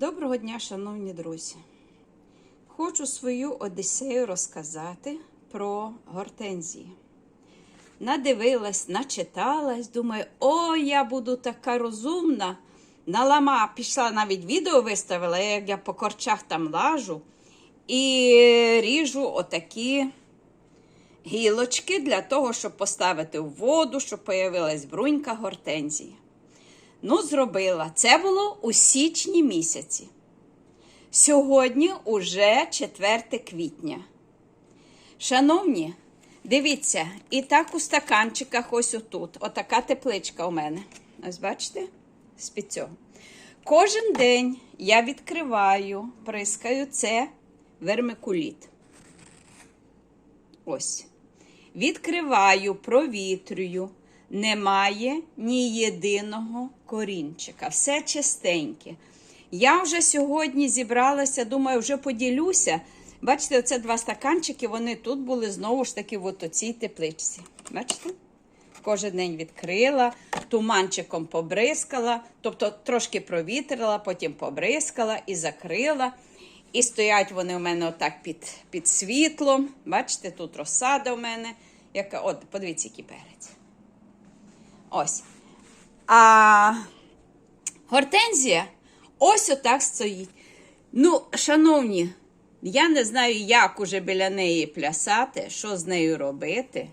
Доброго дня, шановні друзі! Хочу свою Одіссею розказати про гортензії. Надивилась, начиталась, думаю, о, я буду така розумна. Налама пішла навіть відео виставила, як я по корчах там лажу і ріжу отакі гілочки для того, щоб поставити в воду, щоб появилась брунька гортензії. Ну, зробила. Це було у січні місяці. Сьогодні уже 4 квітня. Шановні, дивіться, і так у стаканчиках ось отут. Отака тепличка у мене. Ось бачите? З-під цього. Кожен день я відкриваю, прискаю це вермикуліт. Ось. Відкриваю, провітрюю. Немає ні єдиного корінчика. Все чистеньке. Я вже сьогодні зібралася, думаю, вже поділюся. Бачите, оце два стаканчики, вони тут були знову ж таки в цій тепличці. Бачите? Кожен день відкрила, туманчиком побризкала, тобто трошки провітрила, потім побризкала і закрила. І стоять вони у мене отак під під світлом. Бачите, тут розсада у мене. Яка, От, подивіться, який перець. Ось. А гортензія ось отак стоїть. Ну, шановні, я не знаю, як уже біля неї плясати, що з нею робити,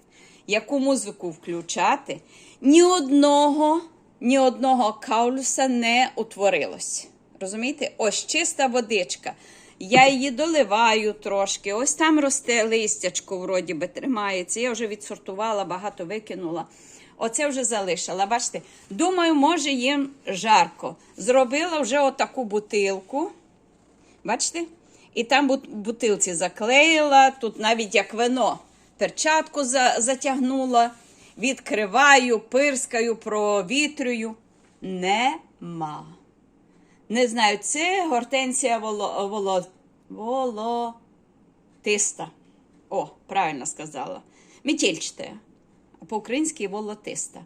яку музику включати. Ні одного, ні одного каулюса не утворилось. Розумієте? Ось чиста водичка. Я її доливаю трошки. Ось там росте листячко, вроді би тримається. Я вже відсортувала, багато викинула. Оце вже залишила. Бачите, думаю, може їм жарко. Зробила вже отаку бутилку. Бачите? І там бутилці заклеїла, тут навіть як вино. Перчатку за- затягнула, відкриваю, пирскаю, провітрюю. Нема. Не знаю, це гортензія воло, воло, волотиста. О, правильно сказала. Метільчата. По-українськи волотиста.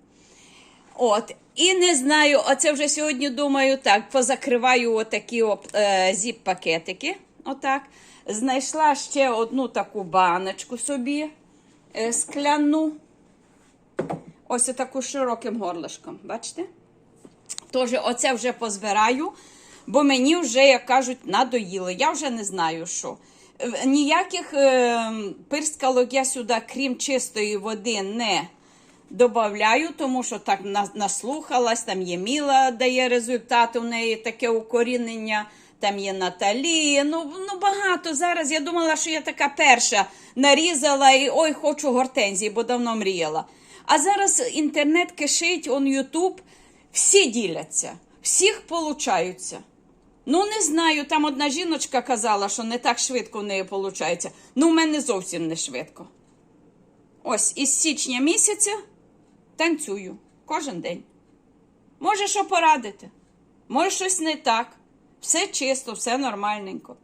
От. І не знаю, оце вже сьогодні думаю, так, позакриваю отакі е, зіп-пакетики. Отак. Знайшла ще одну таку баночку собі е, скляну. Ось таку широким горлишком. Бачите? Тож, оце вже позбираю, бо мені вже, як кажуть, надоїло. Я вже не знаю, що. Ніяких е, пирскалок я сюди, крім чистої води, не додаю, тому що так наслухалась, там є Міла, дає результат, у неї таке укорінення, там є Наталі. Ну, ну багато зараз. Я думала, що я така перша нарізала і ой, хочу гортензії, бо давно мріяла. А зараз інтернет кишить, он Ютуб, всі діляться, всіх получаються. Ну, не знаю, там одна жіночка казала, що не так швидко в неї виходить. Ну, в мене зовсім не швидко. Ось із січня місяця танцюю кожен день. Може, що порадити? Може, щось не так. Все чисто, все нормальненько.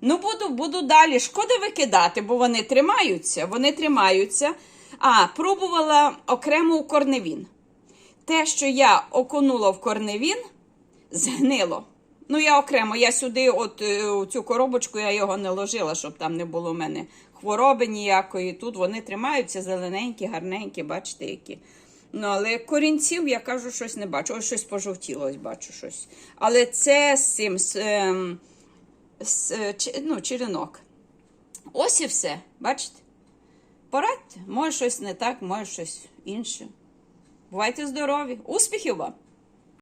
Ну, буду, буду далі. Шкода викидати, бо вони тримаються. Вони тримаються. А, пробувала окремо у корневін. Те, що я окунула в корневін, згнило. Ну, я окремо, я сюди, от е, цю коробочку, я його не ложила, щоб там не було в мене хвороби ніякої. Тут вони тримаються зелененькі, гарненькі, бачите, які. Ну, але корінців, я кажу, щось не бачу. Ось щось пожовтіло, бачу щось. Але це з цим з, ем, з, е, ну, черенок. Ось і все, бачите? Порадьте, може щось не так, може щось інше. Бувайте здорові! Успіхів вам!